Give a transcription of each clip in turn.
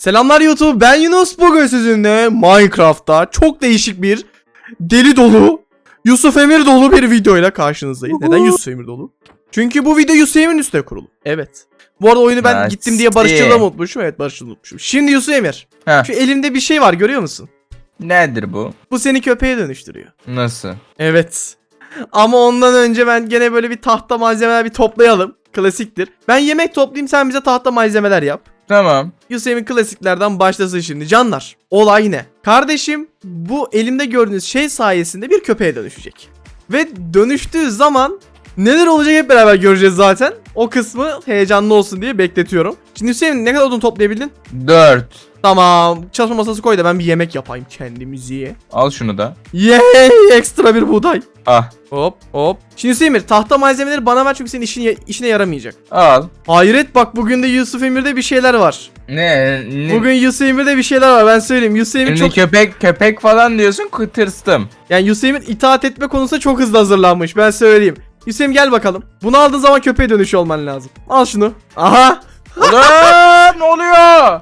Selamlar YouTube ben Yunus bugün sizinle Minecraft'ta çok değişik bir deli dolu Yusuf Emir dolu bir videoyla karşınızdayım. Neden Yusuf Emir dolu? Çünkü bu video Yusuf Emir'in üstüne kurulu. Evet. Bu arada oyunu ben Nasıl? gittim diye Barışçıl'ı unutmuşum. Evet Barışçıl'ı unutmuşum. Şimdi Yusuf Emir. Heh. Şu elimde bir şey var görüyor musun? Nedir bu? Bu seni köpeğe dönüştürüyor. Nasıl? Evet. Ama ondan önce ben gene böyle bir tahta malzemeler bir toplayalım. Klasiktir. Ben yemek toplayayım sen bize tahta malzemeler yap. Tamam. Yusuf'un klasiklerden başlasın şimdi. Canlar olay ne? Kardeşim bu elimde gördüğünüz şey sayesinde bir köpeğe dönüşecek. Ve dönüştüğü zaman neler olacak hep beraber göreceğiz zaten. O kısmı heyecanlı olsun diye bekletiyorum. Şimdi Hüseyin ne kadar odun toplayabildin? 4. Tamam çalışma masası koy da ben bir yemek yapayım kendimize. Al şunu da. Yay ekstra bir buğday. Ah. Hop hop. Şimdi Hüseyin Emir, tahta malzemeleri bana ver çünkü senin işin, işine yaramayacak. Al. Hayret bak bugün de Yusuf Emir'de bir şeyler var. Ne? ne? Bugün Yusuf Emir'de bir şeyler var ben söyleyeyim. Yusuf Emir çok köpek köpek falan diyorsun tırstım. yani Yusuf Emir itaat etme konusunda çok hızlı hazırlanmış ben söyleyeyim. Yusuf Emir gel bakalım. Bunu aldığın zaman köpeğe dönüş olman lazım. Al şunu. Aha. Ulan ne oluyor?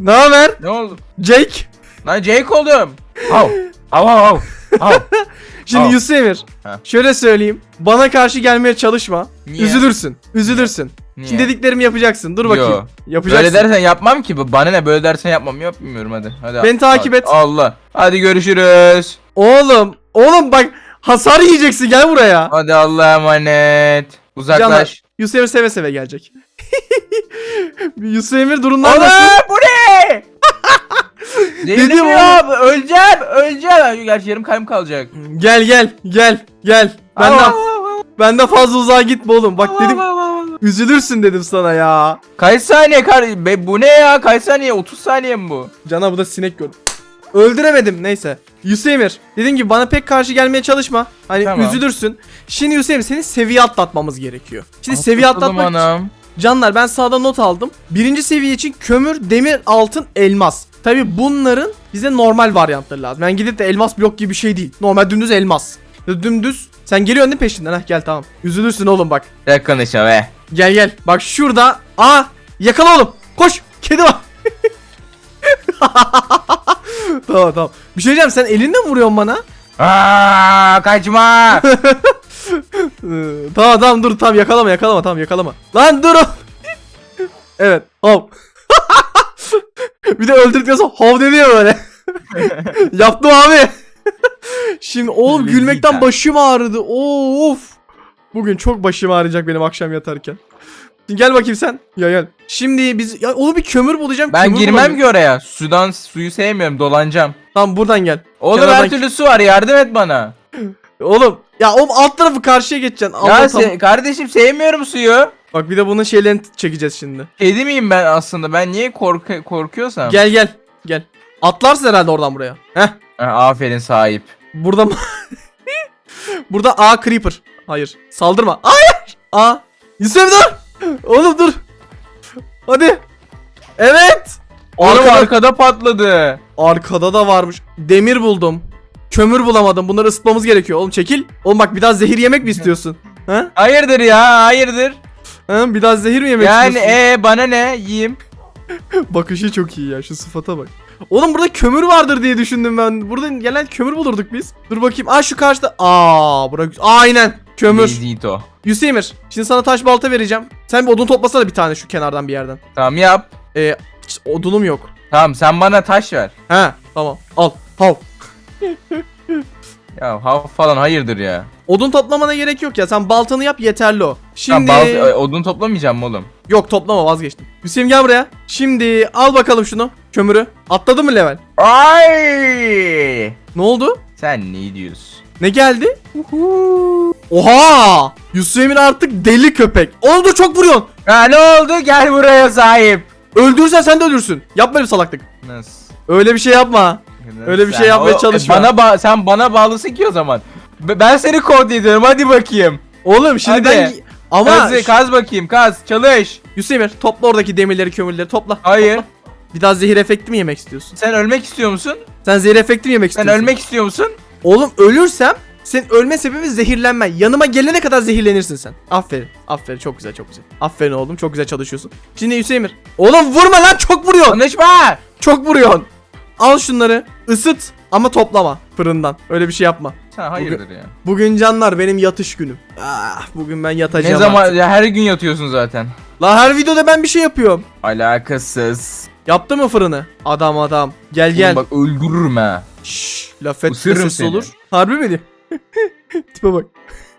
Ne haber? Ne oldu? Jake. Lan Jake oldum. Av. Av av av. Av. Şimdi Al. Yusuf Emir. Şöyle söyleyeyim. Bana karşı gelmeye çalışma. Niye? Üzülürsün. Üzülürsün. Niye? Şimdi dediklerimi yapacaksın. Dur bakayım. Yo. Yapacaksın. Böyle dersen yapmam ki. bu. Bana ne böyle dersen yapmam. Yapmıyorum hadi. Hadi. Beni takip et. Allah. Hadi görüşürüz. Oğlum. Oğlum bak hasar yiyeceksin gel buraya. Hadi Allah'a emanet. Uzaklaş. Canlar, Yusuf Emir seve seve gelecek. Yusuf Emir durumlar nasıl? Ana bu ne? Dedim ya öleceğim öleceğim. Gerçi yarım kalbim kalacak. Gel gel gel gel. Benden, Aa, benden fazla uzağa gitme oğlum. Bak dedim üzülürsün dedim sana ya. Kaç saniye kar be, bu ne ya kaç saniye 30 saniye mi bu? Cana bu da sinek gördüm. Öldüremedim neyse. Yusuf Emir dediğim gibi bana pek karşı gelmeye çalışma. Hani Tamam. üzülürsün. Şimdi Yusuf Emir senin seviye atlatmamız gerekiyor. Şimdi seviye Atladım atlatmak anam. Canlar ben sağda not aldım. Birinci seviye için kömür, demir, altın, elmas. Tabi bunların bize normal varyantları lazım. Yani gidip de elmas blok gibi bir şey değil. Normal dümdüz elmas. Dümdüz. Sen geliyorsun değil peşinden? Heh gel tamam. Üzülürsün oğlum bak. Ne konuşma be. Gel gel. Bak şurada. Aa yakala oğlum. Koş. Kedi var. tamam tamam. Bir şey diyeceğim sen elinle mi vuruyorsun bana? Aa kaçma. Ee, tamam tamam dur tamam yakalama yakalama tamam yakalama. Lan dur. evet hop. bir de öldürdükten sonra hov deniyor böyle. Yaptım abi. Şimdi oğlum gülmekten başım ağrıdı. Of. Bugün çok başım ağrıyacak benim akşam yatarken. Şimdi gel bakayım sen. Ya gel. Şimdi biz ya oğlum bir kömür bulacağım. ben kömür girmem bulamıyorum. ki oraya. Sudan suyu sevmiyorum dolanacağım. Tamam buradan gel. Oğlum Kenardan- her türlü su var yardım et bana. Oğlum ya oğlum alt tarafı karşıya geçeceksin. Allah ya tam- se- kardeşim sevmiyorum suyu. Bak bir de bunun şeylerini çekeceğiz şimdi. Kedi miyim ben aslında? Ben niye korku korkuyorsam? Gel gel gel. Atlarsın herhalde oradan buraya. Heh. Ha, aferin sahip. Burada mı? Burada A creeper. Hayır. Saldırma. Hayır. A. Yusuf dur. Oğlum dur. Hadi. Evet. Oğlum Arkada, arkada patladı. arkada da varmış. Demir buldum. Kömür bulamadım. Bunları ısıtmamız gerekiyor. Oğlum çekil. Oğlum bak bir daha zehir yemek mi istiyorsun? Ha? Hayırdır ya hayırdır. Ha? Bir daha zehir mi yemek Yani istiyorsun? e bana ne yiyeyim. Bakışı çok iyi ya şu sıfata bak. Oğlum burada kömür vardır diye düşündüm ben. Burada gelen kömür bulurduk biz. Dur bakayım. Aa şu karşıda. Aa bura aynen. Kömür. Zito. Yusemir. Şimdi sana taş balta vereceğim. Sen bir odun toplasana bir tane şu kenardan bir yerden. Tamam yap. Ee, hiç odunum yok. Tamam sen bana taş ver. He tamam. Al. Hav. Ya hav falan hayırdır ya. Odun toplamana gerek yok ya. Sen baltanı yap yeterli o. Şimdi Tamam, bal- e, odun toplamayacağım mı oğlum? yok toplama vazgeçtim. Hüseyin gel buraya. Şimdi al bakalım şunu. Kömürü. Atladı mı level? Ay! Ne oldu? Sen ne diyorsun? Ne geldi? Oha! Yusuf Emir artık deli köpek. Oldu çok vuruyorsun. Ha ne oldu? Gel buraya sahip. Öldürürsen sen de ölürsün. Yapma bir salaklık. Nasıl? Öyle bir şey yapma. Öyle bir şey yapmaya çalışma. Bana ba- sen bana bağlısın ki o zaman. B- Ben seni kod ediyorum hadi bakayım. Oğlum şimdi Hadi. ben... Ama Kaz, kaz bakayım kaz çalış. Yusuf Emir topla oradaki demirleri kömürleri topla. Hayır. Topla. Bir daha zehir efekti mi yemek istiyorsun? Sen ölmek istiyor musun? Sen zehir efekti mi yemek Sen istiyorsun? ölmek istiyor musun? Oğlum ölürsem Senin ölme sebebi zehirlenme. Yanıma gelene kadar zehirlenirsin sen. Aferin. Aferin. Çok güzel çok güzel. Aferin oğlum. Çok güzel çalışıyorsun. Şimdi Hüseyin Emir. Oğlum vurma lan çok vuruyorsun. Konuşma. Çok vuruyorsun. Al şunları. Isıt ama toplama fırından. Öyle bir şey yapma. Sen hayırdır ya. Bugün canlar benim yatış günüm. Ah, bugün ben yatacağım. Ne zaman artık. ya her gün yatıyorsun zaten. La her videoda ben bir şey yapıyorum. Alakasız. Yaptı mı fırını? Adam adam. Gel Oğlum gel. Bak öldürürüm ha. Şşş. Laf Isırırım sessiz seni. olur. Harbi mi? Tipe bak.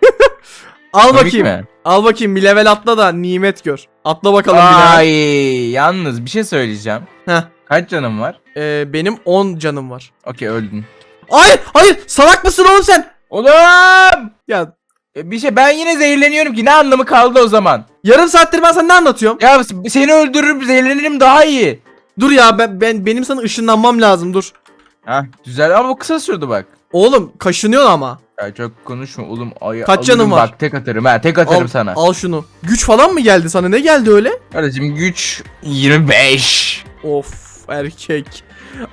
Al Komik bakayım. mi? Al bakayım bir level atla da nimet gör. Atla bakalım bir level. Ay yalnız bir şey söyleyeceğim. Heh. Kaç canım var? Ee, benim 10 canım var. Okey öldün. Hayır hayır salak mısın oğlum sen? Oğlum! Ya E, Bir şey ben yine zehirleniyorum ki ne anlamı kaldı o zaman? yarım saattir ben sana ne anlatıyorum? Ya s- seni öldürürüm zehirlenirim daha iyi. Dur ya ben, ben benim sana ışınlanmam lazım dur. Hah güzel ama bu kısa sürdü bak. Oğlum kaşınıyor ama. Ya çok konuşma oğlum. Ay, Kaç alırım canın var? Bak tek atarım ha tek atarım al, sana. Al şunu. Güç falan mı geldi sana? Ne geldi öyle? Kardeşim güç 25. Of erkek.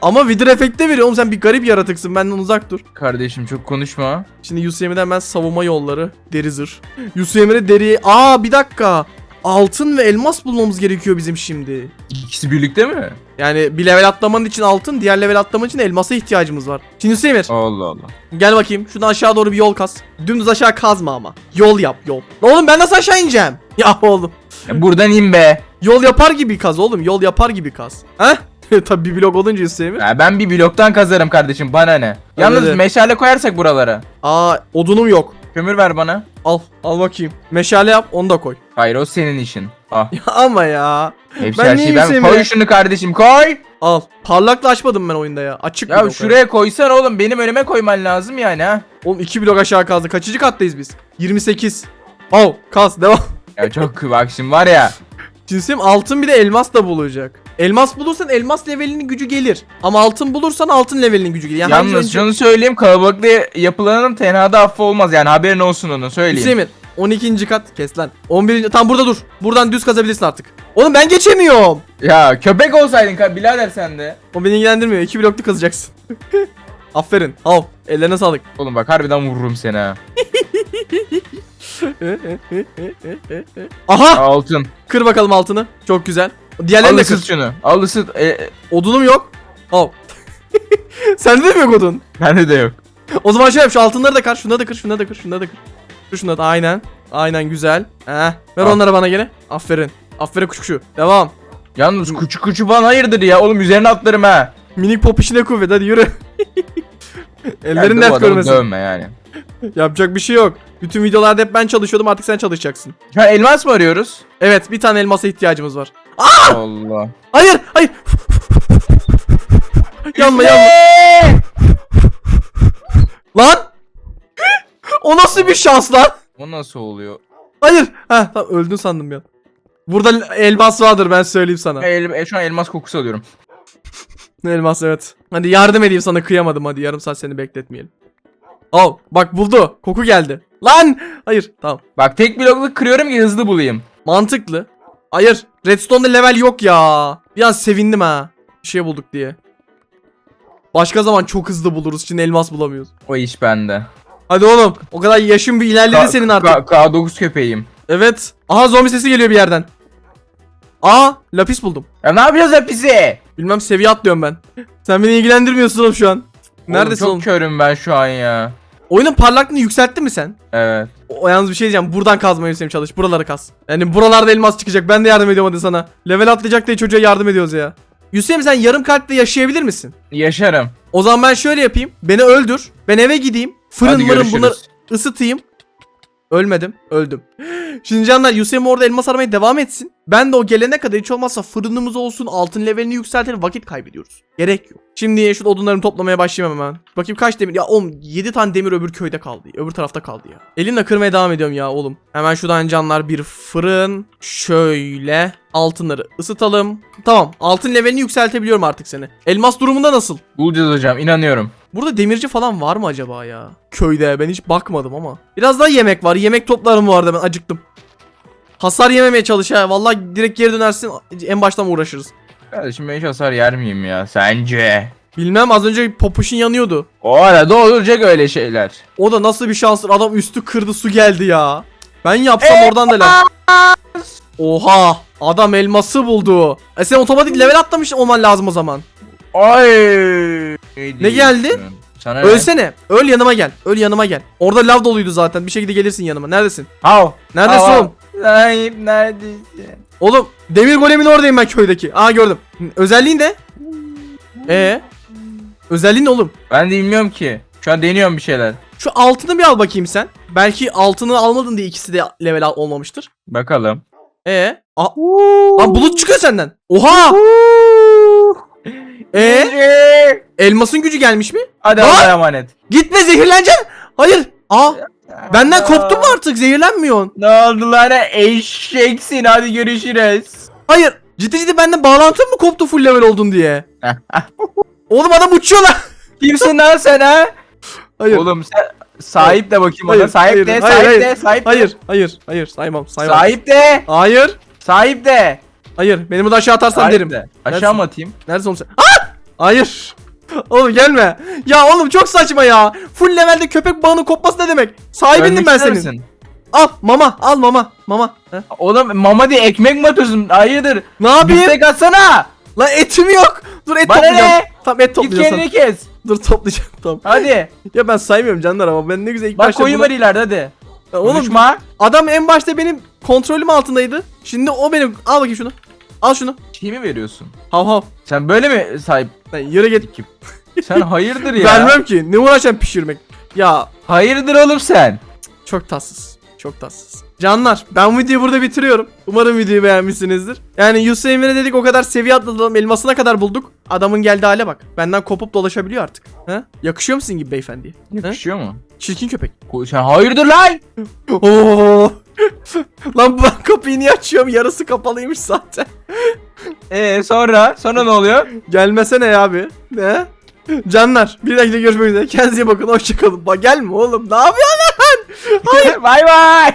Ama Wither efekte veriyor. Oğlum sen bir garip yaratıksın. Benden uzak dur. Kardeşim çok konuşma. Şimdi Yusuf Emre'den ben savunma yolları. Deri zırh. Yusuf Emre deri. Aa bir dakika. Altın ve elmas bulmamız gerekiyor bizim şimdi. İkisi birlikte mi? Yani bir level atlaman için altın, diğer level atlaman için elmasa ihtiyacımız var. Şimdi Emir, Allah Allah. gel bakayım. Şuradan aşağı doğru bir yol kaz. Dümdüz aşağı kazma ama. Yol yap, yol. Oğlum ben nasıl aşağı ineceğim? Ya oğlum. Ya buradan in be. Yol yapar gibi kaz oğlum. Yol yapar gibi kaz. Heh? Tabii bir blok olunca Emir. Ya ben bir bloktan kazarım kardeşim bana ne? Yalnız öyle. meşale koyarsak buralara. Aa odunum yok. Kömür ver bana. Al, al bakayım. Meşale yap, onu da koy. Hayır o senin işin. Ah. Ya ama ya. Hepsi Ben her şeyi ben Hüseyin be? koy şunu kardeşim koy. Al. Parlakla açmadım ben oyunda ya. Açık Ya şuraya koysan oğlum benim önüme koyman lazım yani ha. Oğlum 2 blok aşağı kazdı. Kaçıncı kattayız biz? 28. Al, kaz, devam. Ya çok bak şimdi var ya. Cinsim altın bir de elmas da bulacak. Elmas bulursan elmas levelinin gücü gelir. Ama altın bulursan altın levelinin gücü gelir. Yani Yalnız önce- şunu söyleyeyim kalabalıklı yapılanın tenhada affı olmaz yani haberin olsun onu söyleyeyim. Hüseyin 12. kat kes lan. 11. tam burada dur. Buradan düz kazabilirsin artık. Oğlum ben geçemiyorum. Ya köpek olsaydın ka- birader sen de. O beni ilgilendirmiyor. 2 bloklu kazacaksın. Aferin. Al. Ellerine sağlık. Oğlum bak harbiden vururum seni ha. Aha! Altın. Kır bakalım altını. Çok güzel. Al Diğerlerini de ısıt kır. şunu. Al ısıt. E, Odunum yok. Al. Sende de mi yok odun? bende de yok. O zaman şöyle yap şu altınları da kır. Şunları da kır. Şunları da kır. Şunları da kır. Şunları da. Aynen. Aynen güzel. Heh. Ver Al. onları bana gene. Aferin. Aferin kuşkuşu. Devam. Yalnız küçük küçük falan hayırdır ya oğlum üzerine atlarım ha. Minik pop işine kuvvet. Hadi yürü. Ellerin dert görmesin. Dövme yani. Yapacak bir şey yok. Bütün videolarda hep ben çalışıyordum artık sen çalışacaksın. Şu an elmas mı arıyoruz? Evet bir tane elmasa ihtiyacımız var. Allah. Hayır hayır. yanma yanma. Lan. o nasıl bir şans lan? O nasıl oluyor? Hayır. Ha tamam öldün sandım ya. Burada elmas vardır ben söyleyeyim sana. El, e, şu an elmas kokusu alıyorum. Elmas evet. Hadi yardım edeyim sana kıyamadım hadi yarım saat seni bekletmeyelim. Al bak buldu. Koku geldi. Lan! Hayır tamam. Bak tek blokluk kırıyorum ki hızlı bulayım. Mantıklı. Hayır. Redstone'da level yok ya. Bir an sevindim ha. Bir şey bulduk diye. Başka zaman çok hızlı buluruz. Şimdi elmas bulamıyoruz. O iş bende. Hadi oğlum. O kadar yaşın bir ilerledi Ka- senin artık. K- K9 köpeğim. Evet. Aha zombi sesi geliyor bir yerden. Aa lapis buldum. Ya ne yapacağız hepsi? Bilmem seviye atlıyorum ben. Sen beni ilgilendirmiyorsun oğlum şu an. Neredesin oğlum? oğlum? Çok körüm ben şu an ya. Oyunun parlaklığını yükselttin mi sen? Evet. O, yalnız bir şey diyeceğim. Buradan kazmayı Hüseyin çalış. Buraları kaz. Yani buralarda elmas çıkacak. Ben de yardım ediyorum hadi sana. Level atlayacak diye çocuğa yardım ediyoruz ya. Hüseyin sen yarım kalple yaşayabilir misin? Yaşarım. O zaman ben şöyle yapayım. Beni öldür. Ben eve gideyim. Fırın Hadi mırın görüşürüz. bunları ısıtayım. Ölmedim. Öldüm. Şimdi canlar Hüseyin orada elmas aramaya devam etsin. Ben de o gelene kadar hiç olmazsa fırınımız olsun altın levelini yükseltelim vakit kaybediyoruz. Gerek yok. Şimdi şu odunlarımı toplamaya başlayayım hemen. Bakayım kaç demir. Ya oğlum 7 tane demir öbür köyde kaldı. Öbür tarafta kaldı ya. Elimle kırmaya devam ediyorum ya oğlum. Hemen şuradan canlar bir fırın. Şöyle. Altınları ısıtalım. Tamam. Altın levelini yükseltebiliyorum artık seni. Elmas durumunda nasıl? Bulacağız hocam inanıyorum. Burada demirci falan var mı acaba ya? Köyde ben hiç bakmadım ama. Biraz daha yemek var. Yemek toplarım arada ben acıktım. Hasar yememeye çalış ha. Vallahi direkt geri dönersin en baştan uğraşırız. Kardeşim ben hiç hasar yer miyim ya sence? Bilmem az önce popuşun yanıyordu. O arada olacak öyle şeyler. O da nasıl bir şanstır adam üstü kırdı su geldi ya. Ben yapsam oradan da lan. Oha adam elması buldu. E sen otomatik level atlamış olman lazım o zaman. Ay. Ne geldi? Sana ne? Ölsene. Öl yanıma gel. Öl yanıma gel. Orada lav doluydu zaten. Bir şekilde gelirsin yanıma. Neredesin? Hav. Neredesin oğlum? Sahip neredesin? Oğlum demir golemin oradayım ben köydeki. Aa gördüm. Özelliğin ne? Ee? Özelliğin ne oğlum? Ben de bilmiyorum ki. Şu an deniyorum bir şeyler. Şu altını bir al bakayım sen. Belki altını almadın diye ikisi de level al- olmamıştır. Bakalım. Ee? Aa, Lan bulut çıkıyor senden. Oha! Ee? Elmasın gücü gelmiş mi? Hadi! Allah'a emanet. Gitme zehirleneceksin. Hayır. Aa benden koptun mu artık zehirlenmiyorsun? Ne oldu lan eşeksin hadi görüşürüz. Hayır. Ciddi ciddi benden bağlantın mı koptu full level oldun diye? Oğlum adam uçuyor lan. Kimsin lan sen ha? Hayır. Oğlum sen sahip de bakayım Hayır, ona. Sahip hayır, de, hayır, sahip hayır. de, sahip de. Hayır, hayır, hayır saymam, saymam. Sahip de, Hayır, sahip de. hayır. Beni burada aşağı atarsan Sahip derim. de. Aşağı mı atayım? Neredesin oğlum sen? Ah! Hayır. Oğlum gelme. Ya oğlum çok saçma ya. Full levelde köpek bağının kopması ne demek? Sahibindim Ölmek ben ister senin. misin? Al mama, al mama, mama. Heh. Oğlum mama diye ekmek mi atıyorsun? Hayırdır? Ne yapayım? Biftek atsana. Lan etim yok. Dur et Bana toplayacağım. ne? Tamam et Git toplayacağım. kendini kes. Dur toplayacağım tamam. Hadi. Ya ben saymıyorum canlar ama ben ne güzel ilk Bak başta koyun buna- var ileride hadi. Ya Oğlum Konuşma. adam en başta benim kontrolüm altındaydı. Şimdi o benim. Al bakayım şunu. Al şunu. Şey mi veriyorsun? Hav hav. Sen böyle mi sahip? Lan yürü git. Kim? Sen hayırdır ya? Vermem ki. Ne uğraşacağım pişirmek. Ya Hayırdır oğlum sen? çok tatsız. Çok tatsız. Canlar ben bu videoyu burada bitiriyorum. Umarım videoyu beğenmişsinizdir. Yani Yusuf Emre dedik o kadar seviye atladım. Elmasına kadar bulduk. Adamın geldiği hale bak. Benden kopup dolaşabiliyor artık. Ha? Yakışıyor musun gibi beyefendiye? Yakışıyor mu? Çirkin köpek. Ko- Sen hayırdır lan? Oo. Lan bu kapıyı niye açıyorum? Yarısı kapalıymış zaten. Ee sonra? Sonra ne oluyor? Gelmesene ya abi. Ne? Canlar bir dakika görüşmek üzere. Kendinize iyi bakın. Hoşçakalın. Bak gelme oğlum. Ne yapıyorsun lan? Bay bay.